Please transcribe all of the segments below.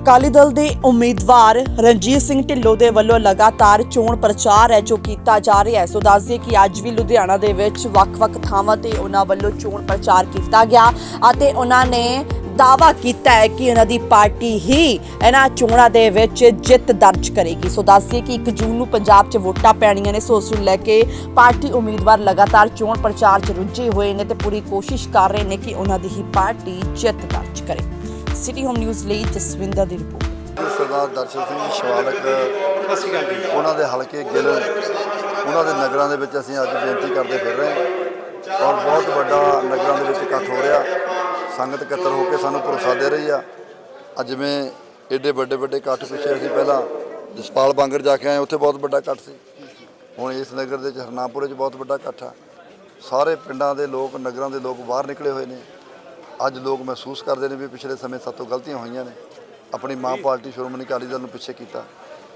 ਅਕਾਲੀ ਦਲ ਦੇ ਉਮੀਦਵਾਰ ਰਣਜੀਤ ਸਿੰਘ ਢਿੱਲੋਂ ਦੇ ਵੱਲੋਂ ਲਗਾਤਾਰ ਚੋਣ ਪ੍ਰਚਾਰ ਹੈ, ਜੋ ਕੀਤਾ ਜਾ ਰਿਹਾ ਹੈ। ਸੋ ਦੱਸ ਦਈਏ ਕਿ ਅੱਜ ਵੀ ਲੁਧਿਆਣਾ ਦੇ ਵਿੱਚ ਵੱਖ-ਵੱਖ ਥਾਵਾਂ ਤੇ ਉਹਨਾਂ ਵੱਲੋਂ ਚੋਣ ਪ੍ਰਚਾਰ ਕੀਤਾ ਗਿਆ ਅਤੇ ਉਹਨਾਂ ਨੇ ਦਾਵਾ ਕੀਤਾ ਹੈ ਕਿ ਉਹਨਾਂ ਦੀ ਪਾਰਟੀ ਹੀ ਇਹਨਾਂ ਚੋਣਾਂ ਦੇ ਵਿੱਚ ਜਿੱਤ ਦਰਜ ਕਰੇਗੀ। ਸੋ ਦੱਸ ਕਿ 1 ਜੂਨ ਨੂੰ ਪੰਜਾਬ 'ਚ ਵੋਟਾਂ ਪੈਣੀਆਂ ਨੇ, ਸੋ ਉਸ ਨੂੰ ਲੈ ਕੇ ਪਾਰਟੀ ਉਮੀਦਵਾਰ ਲਗਾਤਾਰ ਚੋਣ ਪ੍ਰਚਾਰ 'ਚ ਰੁੱਝੇ ਹੋਏ ਨੇ ਤੇ ਪੂਰੀ ਕੋਸ਼ਿਸ਼ ਕਰ ਰਹੇ ਨੇ ਕਿ ਉਹਨਾਂ ਦੀ ਹੀ ਪਾਰਟੀ ਜਿੱਤ ਦਰਜ ਕਰੇ। ਸਿਟੀ ਹੋਮ ਨਿਊਜ਼ ਲਈ ਜਸਵਿੰਦਰ ਦੀ ਰਿਪੋਰਟ। ਸਰਦਾਰ ਦਰਸ਼ਨ ਸਿੰਘ ਸ਼ਿਵਾਲਕ, ਉਹਨਾਂ ਦੇ ਹਲਕੇ ਗਿੱਲ, ਉਹਨਾਂ ਦੇ ਨਗਰਾਂ ਦੇ ਵਿੱਚ ਅਸੀਂ ਅੱਜ ਬੇਨਤੀ ਕਰਦੇ ਫਿਰ ਰਹੇ ਹਾਂ। ਔਰ ਬਹੁਤ ਵੱਡਾ ਨਗਰਾਂ ਦੇ ਵਿੱਚ ਇਕੱਠ ਹੋ ਰਿਹਾ। ਸੰਗਤ ਇਕੱਤਰ ਹੋ ਕੇ ਸਾਨੂੰ ਭਰੋਸਾ ਦੇ ਰਹੀ ਆ। ਅੱਜ ਮੈਂ ਏਡੇ ਵੱਡੇ ਵੱਡੇ ਇਕੱਠ ਪਿੱਛੇ ਅਸੀਂ ਪਹਿਲਾਂ ਜਸਪਾਲ ਬਾਂਗਰ ਜਾ ਕੇ ਆਏ, ਉੱਥੇ ਬਹੁਤ ਵੱਡਾ ਇਕੱਠ ਸੀ। ਹੁਣ ਇਸ ਨਗਰ ਦੇ ਵਿੱਚ ਹਰਨਾਮਪੁਰੇ 'ਚ ਬਹੁਤ ਵੱਡਾ ਇਕੱਠ ਆ। ਸਾਰੇ ਪਿੰਡਾਂ ਦੇ ਲੋਕ, ਨਗਰਾਂ ਦੇ ਲੋਕ ਬਾਹਰ ਨਿਕਲੇ ਹੋਏ ਨੇ। ਅੱਜ ਲੋਕ ਮਹਿਸੂਸ ਕਰਦੇ ਨੇ ਵੀ ਪਿਛਲੇ ਸਮੇਂ ਸਾਤੋਂ ਗਲਤੀਆਂ ਹੋਈਆਂ ਨੇ ਆਪਣੀ ਮਾਂ ਪਾਰਟੀ ਸ਼੍ਰੋਮਣੀ ਅਕਾਲੀ ਦਲ ਨੂੰ ਪਿੱਛੇ ਕੀਤਾ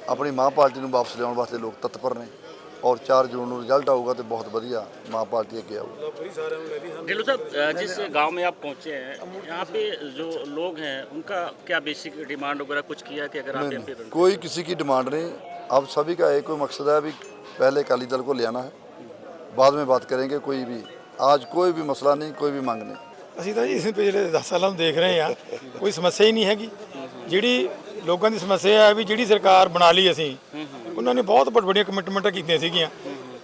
ਆਪਣੀ ਮਾਂ ਪਾਰਟੀ ਨੂੰ ਵਾਪਸ ਲਿਆਉਣ ਵਾਸਤੇ ਲੋਕ ਤਤਪਰ ਨੇ ਔਰ 4 ਜੂਨ ਨੂੰ ਰਿਜ਼ਲਟ ਆਊਗਾ ਤੇ ਬਹੁਤ ਵਧੀਆ ਮਾਂ ਪਾਰਟੀ ਅੱਗੇ ਆਊਗੀ ढिल्लो साहब अ, जिस गांव में आप पहुंचे हैं यहाँ पे जो लोग हैं उनका क्या बेसिक डिमांड वगैरह कुछ किया कि अगर आप नहीं, एमपी बन कोई किसी की डिमांड नहीं अब सभी का एक ही मकसद है अभी पहले अकाली दल को ले आना है बाद में बात करेंगे कोई भी आज कोई भी मसला नहीं कोई भी मांग नहीं ਅਸੀਂ ਤਾਂ ਜੀ ਇਸ ਪਿਛਲੇ 10 ਸਾਲਾਂ ਨੂੰ ਦੇਖ ਰਹੇ ਹਾਂ, ਕੋਈ ਸਮੱਸਿਆ ਹੀ ਨਹੀਂ ਹੈਗੀ। ਜਿਹੜੀ ਲੋਕਾਂ ਦੀ ਸਮੱਸਿਆ ਹੈ ਵੀ ਜਿਹੜੀ ਸਰਕਾਰ ਬਣਾ ਲਈ ਅਸੀਂ, ਉਹਨਾਂ ਨੇ ਬਹੁਤ ਵੱਡੀਆਂ ਕਮਿਟਮੈਂਟਾਂ ਕੀਤੀਆਂ ਸੀਗੀਆਂ।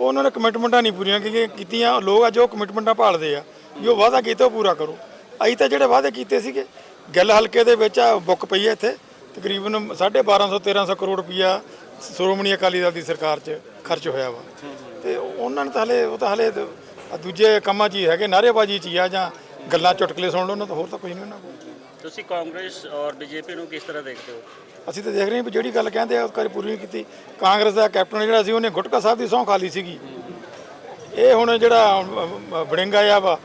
ਉਹ ਉਹਨਾਂ ਨੇ ਕਮਿਟਮੈਂਟਾਂ ਨਹੀਂ ਪੂਰੀਆਂ ਕੀ- ਕੀਤੀਆਂ। ਲੋਕ ਅੱਜ ਉਹ ਕਮਿਟਮੈਂਟਾਂ ਭਾਲਦੇ ਆ ਵੀ ਉਹ ਵਾਅਦਾ ਕੀਤਾ, ਉਹ ਪੂਰਾ ਕਰੋ। ਅਸੀਂ ਤਾਂ ਜਿਹੜੇ ਵਾਅਦੇ ਕੀਤੇ ਸੀਗੇ, ਗੱਲ ਹਲਕੇ ਦੇ ਵਿੱਚ ਆ, ਬੁੱਕ ਪਈ ਹੈ ਇੱਥੇ, ਤਕਰੀਬਨ 1250 1300 ਕਰੋੜ ਰੁਪਈਆ ਸ਼੍ਰੋਮਣੀ ਅਕਾਲੀ ਦਲ ਦੀ ਸਰਕਾਰ 'ਚ ਖਰਚ ਹੋਇਆ ਵਾ। ਤੇ ਉਹਨਾਂ ਨੇ ਤਾਂ ਹਲੇ ਉਹ ਤਾਂ ਹਲੇ ਦੂਜੇ ਕੰਮਾਂ 'ਚ ਹੀ ਹੈਗੇ, ਨਾਅਰੇਬਾਜ਼ੀ 'ਚ ਹੀ ਆ ਜਾਂ ਗੱਲਾਂ ਚੁਟਕਲੇ ਸੁਣ ਲਓ ਉਹਨਾਂ ਤੋਂ ਹੋਰ ਤਾਂ ਕੁਝ ਨਹੀਂ ਉਹਨਾਂ ਕੋਲ। ਤੁਸੀਂ ਕਾਂਗਰਸ ਔਰ ਬੀਜੇਪੀ ਨੂੰ ਕਿਸ ਤਰ੍ਹਾਂ ਦੇਖਦੇ ਹੋ? ਅਸੀਂ ਤਾਂ ਦੇਖ ਰਹੇ ਹਾਂ ਵੀ ਜਿਹੜੀ ਗੱਲ ਕਹਿੰਦੇ ਆ ਉਹ ਕਰੀ ਪੂਰੀ ਨਹੀਂ ਕੀਤੀ। ਕਾਂਗਰਸ ਦਾ ਕੈਪਟਨ ਜਿਹੜਾ ਸੀ ਉਹਨੇ ਗੁਟਕਾ ਸਾਹਿਬ ਦੀ ਸਹੁੰ ਖਾ ਲਈ ਸੀਗੀ। ਇਹ ਹੁਣ ਜਿਹੜਾ ਅ, ਵੜਿੰਗਾ ਆ ਵਾ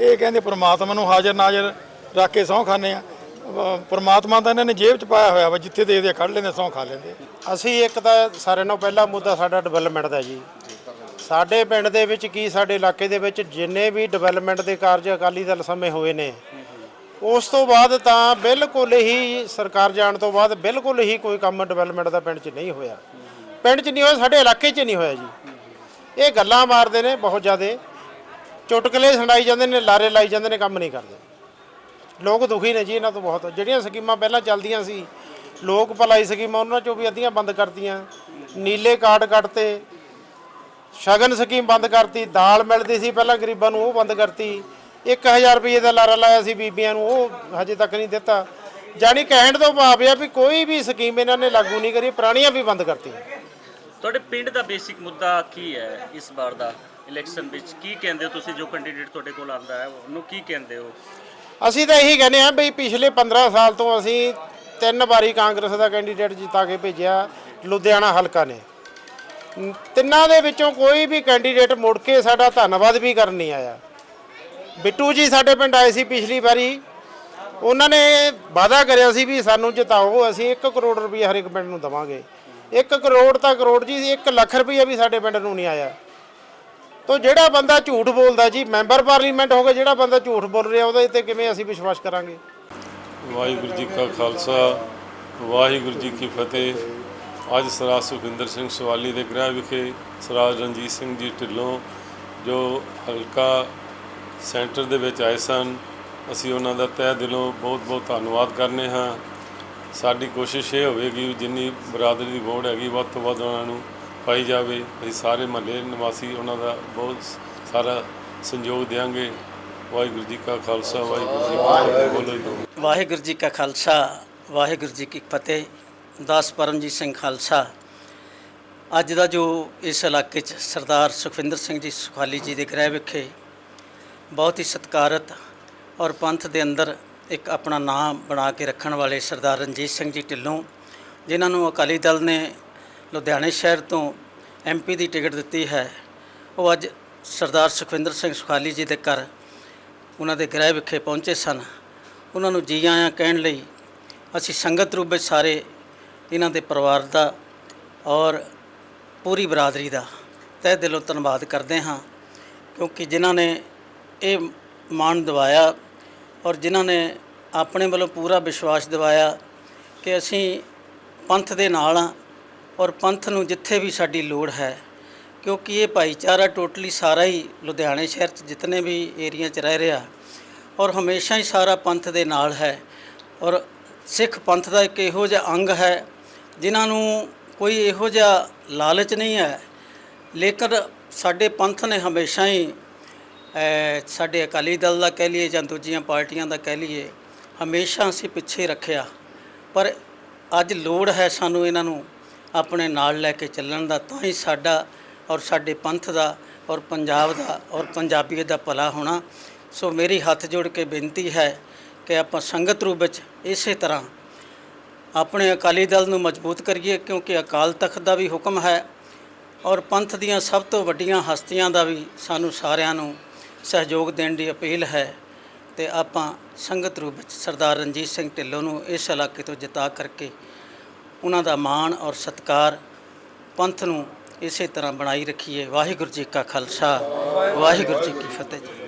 ਇਹ ਕਹਿੰਦੇ ਪ੍ਰਮਾਤਮਾ ਨੂੰ ਹਾਜ਼ਰ ਨਾਜ਼ਰ ਰੱਖ ਕੇ ਸਹੁੰ ਖਾਂਦੇ ਆ। ਪ੍ਰਮਾਤਮਾ ਤਾਂ ਇਹਨਾਂ ਨੇ ਜੇਬ 'ਚ ਪਾਇਆ ਹੋਇਆ ਵਾ ਜਿੱਥੇ ਦੇਖਦੇ ਆ, ਕੱਢ ਲੈਂਦੇ ਸਹੁੰ ਖਾ ਲੈਂਦੇ ਅਸੀਂ ਇੱਕ ਤਾਂ ਸਾਰਿਆਂ ਨਾਲੋਂ ਪਹਿਲਾ ਮੁੱਦਾ ਸਾਡਾ ਡਿਵੈਲਪਮੈਂਟ ਦਾ ਜੀ। ਸਾਡੇ ਪਿੰਡ ਦੇ ਵਿੱਚ ਕੀ ਸਾਡੇ ਇਲਾਕੇ ਦੇ ਵਿੱਚ ਜਿੰਨੇ ਵੀ ਡਿਵੈਲਪਮੈਂਟ ਦੇ ਕਾਰਜ ਅਕਾਲੀ ਦਲ ਸਮੇਂ ਹੋਏ ਨੇ, ਉਸ ਤੋਂ ਬਾਅਦ ਤਾਂ ਬਿਲਕੁਲ ਹੀ ਸਰਕਾਰ ਜਾਣ ਤੋਂ ਬਾਅਦ ਬਿਲਕੁਲ ਹੀ ਕੋਈ ਕੰਮ ਡਿਵੈਲਪਮੈਂਟ ਦਾ ਪਿੰਡ 'ਚ ਨਹੀਂ ਹੋਇਆ। ਪਿੰਡ 'ਚ ਨਹੀਂ ਹੋਇਆ, ਸਾਡੇ ਇਲਾਕੇ 'ਚ ਨਹੀਂ ਹੋਇਆ ਜੀ। ਇਹ ਗੱਲਾਂ ਮਾਰਦੇ ਨੇ ਬਹੁਤ ਜ਼ਿਆਦੇ। ਚੁਟਕਲੇ ਸੁਣਾਈ ਜਾਂਦੇ ਨੇ, ਲਾਰੇ ਲਾਈ ਜਾਂਦੇ ਨੇ, ਕੰਮ ਨਹੀਂ ਕਰਦੇ। ਲੋਕ ਦੁਖੀ ਨੇ ਜੀ ਇਹਨਾਂ ਤੋਂ ਬਹੁਤ। ਜਿਹੜੀਆਂ ਸਕੀਮਾਂ ਪਹਿਲਾਂ ਚੱਲਦੀਆਂ ਸੀ, ਲੋਕ ਭਲਾਈ ਸਕੀਮਾਂ ਉਹਨਾਂ ਚੋਂ ਵੀ ਅੱਧੀਆਂ ਬੰਦ ਕਰਤੀਆਂ। ਨੀਲੇ ਕਾਰਡ ਕੱਟਤੇ। ਸ਼ਗਨ ਸਕੀਮ ਬੰਦ ਕਰਤੀ ਦਾਲ ਮਿਲਦੀ ਸੀ ਪਹਿਲਾਂ ਗਰੀਬਾਂ ਨੂੰ ਉਹ ਬੰਦ ਕਰਤੀ। 1000 ਰੁਪਏ ਦਾ ਲਾਰਾ ਲਾਇਆ ਸੀ ਬੀਬੀਆਂ ਨੂੰ ਉਹ ਹਜੇ ਤੱਕ ਨਹੀਂ ਦਿੱਤਾ। ਜਾਨੀ ਕਹਿਣ ਤੋਂ ਭਾਵ ਇਹ ਆ ਵੀ ਕੋਈ ਵੀ ਸਕੀਮ ਇਹਨਾਂ ਨੇ ਲਾਗੂ ਨਹੀਂ ਕਰੀ ਪੁਰਾਣੀਆਂ ਵੀ ਬੰਦ ਕਰਤੀਆਂ। ਤੁਹਾਡੇ ਪਿੰਡ ਦਾ ਬੇਸਿਕ ਮੁੱਦਾ ਕੀ ਹੈ ਇਸ ਵਾਰ ਦਾ ਇਲੈਕਸ਼ਨ ਵਿੱਚ? ਕੀ ਕਹਿੰਦੇ ਹੋ ਤੁਸੀਂ ਜੋ ਕੈਂਡੀਡੇਟ ਤੁਹਾਡੇ ਕੋਲ ਆਉਂਦਾ ਹੈ ਉਹਨੂੰ ਕੀ ਕਹਿੰਦੇ ਹੋ? ਅਸੀਂ ਤਾਂ ਇਹੀ ਕਹਿੰਦੇ ਆ ਬਈ ਪਿਛਲੇ 15 ਸਾਲ ਤੋਂ ਅਸੀਂ ਤਿੰਨ ਵਾਰੀ ਕਾਂਗਰਸ ਦਾ ਕੈਂਡੀਡੇਟ ਜਿਤਾ ਕੇ ਭੇਜਿਆ ਲੁਧਿਆਣਾ ਹਲਕਾ ਨ- ਤਿੰਨਾਂ ਦੇ ਵਿੱਚੋਂ ਕੋਈ ਵੀ ਕੈਂਡੀਡੇਟ ਮੁੜ ਕੇ ਸਾਡਾ ਧੰਨਵਾਦ ਵੀ ਕਰਨ ਨਹੀਂ ਆਇਆ। ਬਿੱਟੂ ਜੀ ਸਾਡੇ ਪਿੰਡ ਆਏ ਸੀ ਪਿਛਲੀ ਵਾਰੀ। ਉਹਨਾਂ ਨੇ ਵਾਅਦਾ ਕਰਿਆ ਸੀ ਵੀ ਸਾਨੂੰ ਜਿਤਾਓ, ਅਸੀਂ 1 ਕਰੋੜ ਰੁਪਏ ਹਰ ਇੱਕ ਪਿੰਡ ਨੂੰ ਦਵਾਂਗੇ। 1 ਕਰੋੜ ਤਾਂ ਕਰੋੜ ਜੀ 1 ਲੱਖ ਰੁਪਏ ਵੀ ਸਾਡੇ ਪਿੰਡ ਨੂੰ ਨਹੀਂ ਆਇਆ। ਤੋ ਜਿਹੜਾ ਬੰਦਾ ਝੂਠ ਬੋਲਦਾ ਜੀ, ਮੈਂਬਰ ਪਾਰਲੀਮੈਂਟ ਹੋ ਕੇ ਜਿਹੜਾ ਬੰਦਾ ਝੂਠ ਬੋਲ ਰਿਹਾ, ਉਹਦੇ ਤੇ ਕਿਵੇਂ ਅਸੀਂ ਵਿਸ਼ਵਾਸ ਕਰਾਂਗੇ? ਵਾਹਿਗੁਰੂ ਜੀ ਕਾ ਖਾਲਸਾ, ਵਾਹਿਗੁਰੂ ਜੀ ਕੀ ਫਤਿਹ। ਅੱਜ ਸਰਦਾਰ ਸੁਖਿੰਦਰ ਸਿੰਘ ਸਵਾਲੀ ਦੇ ਗ੍ਰਹਿ ਵਿਖੇ ਸਰਦਾਰ ਰਣਜੀਤ ਸਿੰਘ ਜੀ ਢਿੱਲੋਂ ਜੋ ਹਲਕਾ ਸੈਂਟਰ ਦੇ ਵਿੱਚ ਆਏ ਸਨ, ਅਸੀਂ ਉਹਨਾਂ ਦਾ ਤਹਿ ਦਿਲੋਂ ਬਹੁਤ-ਬਹੁਤ ਧੰਨਵਾਦ ਕਰਨੇ ਹਾਂ। ਸਾਡੀ ਕੋਸ਼ਿਸ਼ ਇਹ ਹੋਵੇਗੀ ਵੀ ਜਿੰਨੀ ਬਰਾਦਰੀ ਦੀ ਵੋਟ ਹੈਗੀ, ਵੱਧ ਤੋਂ ਵੱਧ ਉਹਨਾਂ ਨੂੰ ਪਾਈ ਜਾਵੇ। ਅਸੀਂ ਸਾਰੇ ਮਹੱਲੇ ਨਿਵਾਸੀ ਉਹਨਾਂ ਦਾ ਬਹੁਤ ਸਾਰਾ ਸੰਯੋਗ ਦੇਵਾਂਗੇ ਵਾਹਿਗੁਰੂ ਜੀ ਕਾ ਖਾਲਸਾ, ਵਾਹਿਗੁਰੂ ਜੀ ਕੀ ਫਤਿਹ। ਜੀ ਵਾਹਿਗੁਰੂ ਜੀ ਕਾ ਖਾਲਸਾ, ਵਾਹਿਗੁਰੂ ਜੀ ਕੀ ਫਤਿਹ। ਦਾਸ ਪਰਮਜੀਤ ਸਿੰਘ ਖਾਲਸਾ, ਅੱਜ ਦਾ ਜੋ ਇਸ ਇਲਾਕੇ 'ਚ ਸਰਦਾਰ ਸੁਖਵਿੰਦਰ ਸਿੰਘ ਜੀ ਸੁਖਾਲੀ ਜੀ ਦੇ ਗ੍ਰਹਿ ਵਿਖੇ ਬਹੁਤ ਹੀ ਸਤਿਕਾਰਤ ਔਰ ਪੰਥ ਦੇ ਅੰਦਰ ਇੱਕ ਆਪਣਾ ਨਾਮ ਬਣਾ ਕੇ ਰੱਖਣ ਵਾਲੇ ਸਰਦਾਰ ਰਣਜੀਤ ਸਿੰਘ ਜੀ ਢਿੱਲੋਂ, ਜਿਨ੍ਹਾਂ ਨੂੰ ਅਕਾਲੀ ਦਲ ਨੇ ਲੁਧਿਆਣੇ ਸ਼ਹਿਰ ਤੋਂ ਐਮਪੀ ਦੀ ਟਿਕਟ ਦਿੱਤੀ ਹੈ, ਉਹ ਅੱਜ ਸਰਦਾਰ ਸੁਖਵਿੰਦਰ ਸਿੰਘ ਸੁਖਾਲੀ ਜੀ ਦੇ ਘਰ ਉਹਨਾਂ ਦੇ ਗ੍ਰਹਿ ਵਿਖੇ ਪਹੁੰਚੇ ਸਨ। ਉਹਨਾਂ ਨੂੰ ਜੀ ਆਇਆਂ ਕਹਿਣ ਲਈ ਅਸੀਂ ਸੰਗਤ ਰੂਪ ਵਿੱਚ ਸਾਰੇ ਇਹਨਾਂ ਦੇ ਪਰਿਵਾਰ ਦਾ ਔਰ ਪੂਰੀ ਬਰਾਦਰੀ ਦਾ ਤਹਿ ਦਿਲੋਂ ਧੰਨਵਾਦ ਕਰਦੇ ਹਾਂ ਕਿਉਂਕਿ ਜਿਨ੍ਹਾਂ ਨੇ ਇਹ ਮਾਣ ਦਿਵਾਇਆ ਔਰ ਜਿਨ੍ਹਾਂ ਨੇ ਆਪਣੇ ਵੱਲੋਂ ਪੂਰਾ ਵਿਸ਼ਵਾਸ ਦਿਵਾਇਆ ਕਿ ਅਸੀਂ ਪੰਥ ਦੇ ਨਾਲ ਆ ਔਰ ਪੰਥ ਨੂੰ ਜਿੱਥੇ ਵੀ ਸਾਡੀ ਲੋੜ ਹੈ, ਕਿਉਂਕਿ ਇਹ ਭਾਈਚਾਰਾ ਟੋਟਲੀ ਸਾਰਾ ਹੀ ਲੁਧਿਆਣੇ ਸ਼ਹਿਰ 'ਚ ਜਿਤਨੇ ਵੀ ਏਰੀਆ 'ਚ ਰਹਿ ਰਿਹਾ ਔਰ ਹਮੇਸ਼ਾ ਹੀ ਸਾਰਾ ਪੰਥ ਦੇ ਨਾਲ ਹੈ ਔਰ ਸਿੱਖ ਪੰਥ ਦਾ ਇੱਕ ਇਹੋ ਜਿਹਾ ਅੰਗ ਹੈ ਜਿਨ੍ਹਾਂ ਨੂੰ ਕੋਈ ਇਹੋ ਜਿਹਾ ਲਾਲਚ ਨਹੀਂ ਹੈ। ਲੇਕਿਨ ਸਾਡੇ ਪੰਥ ਨੇ ਹਮੇਸ਼ਾ ਹੀ ਸਾਡੇ ਅਕਾਲੀ ਦਲ ਦਾ ਕਹਿ ਲਈਏ ਜਾਂ ਦੂਜੀਆਂ ਪਾਰਟੀਆਂ ਦਾ ਕਹਿ ਲਈਏ, ਹਮੇਸ਼ਾ ਅਸੀਂ ਪਿੱਛੇ ਰੱਖਿਆ। ਪਰ ਅੱਜ ਲੋੜ ਹੈ ਸਾਨੂੰ ਇਹਨਾਂ ਨੂੰ ਆਪਣੇ ਨਾਲ ਲੈ ਕੇ ਚੱਲਣ ਦਾ, ਤਾਂ ਹੀ ਸਾਡਾ ਔਰ ਸਾਡੇ ਪੰਥ ਦਾ ਔਰ ਪੰਜਾਬ ਦਾ ਔਰ ਪੰਜਾਬੀਅਤ ਦਾ ਭਲਾ ਹੋਣਾ। ਸੋ ਮੇਰੀ ਹੱਥ ਜੋੜ ਕੇ ਬੇਨਤੀ ਹੈ ਕਿ ਆਪਾਂ ਸੰਗਤ ਰੂਪ ਵਿੱਚ ਇਸੇ ਤਰ੍ਹਾਂ ਆਪਣੇ ਅਕਾਲੀ ਦਲ ਨੂੰ ਮਜ਼ਬੂਤ ਕਰੀਏ ਕਿਉਂਕਿ ਅਕਾਲ ਤਖਤ ਦਾ ਵੀ ਹੁਕਮ ਹੈ ਔਰ ਪੰਥ ਦੀਆਂ ਸਭ ਤੋਂ ਵੱਡੀਆਂ ਹਸਤੀਆਂ ਦਾ ਵੀ ਸਾਨੂੰ ਸਾਰਿਆਂ ਨੂੰ ਸਹਿਯੋਗ ਦੇਣ ਦੀ ਅਪੀਲ ਹੈ ਤੇ ਆਪਾਂ ਸੰਗਤ ਰੂਪ ਵਿੱਚ ਸਰਦਾਰ ਰਣਜੀਤ ਸਿੰਘ ਢਿੱਲੋਂ ਨੂੰ ਇਸ ਇਲਾਕੇ ਤੋਂ ਜਿਤਾ ਕਰਕੇ ਉਹਨਾਂ ਦਾ ਮਾਣ ਔਰ ਸਤਿਕਾਰ ਪੰਥ ਨੂੰ ਇਸੇ ਤਰ੍ਹਾਂ ਬਣਾਈ ਰੱਖੀਏ। ਵਾਹਿਗੁਰੂ ਜੀ ਕਾ ਖਾਲਸਾ, ਵਾਹਿਗੁਰੂ ਜੀ ਕੀ ਫਤਿਹ ਜੀ।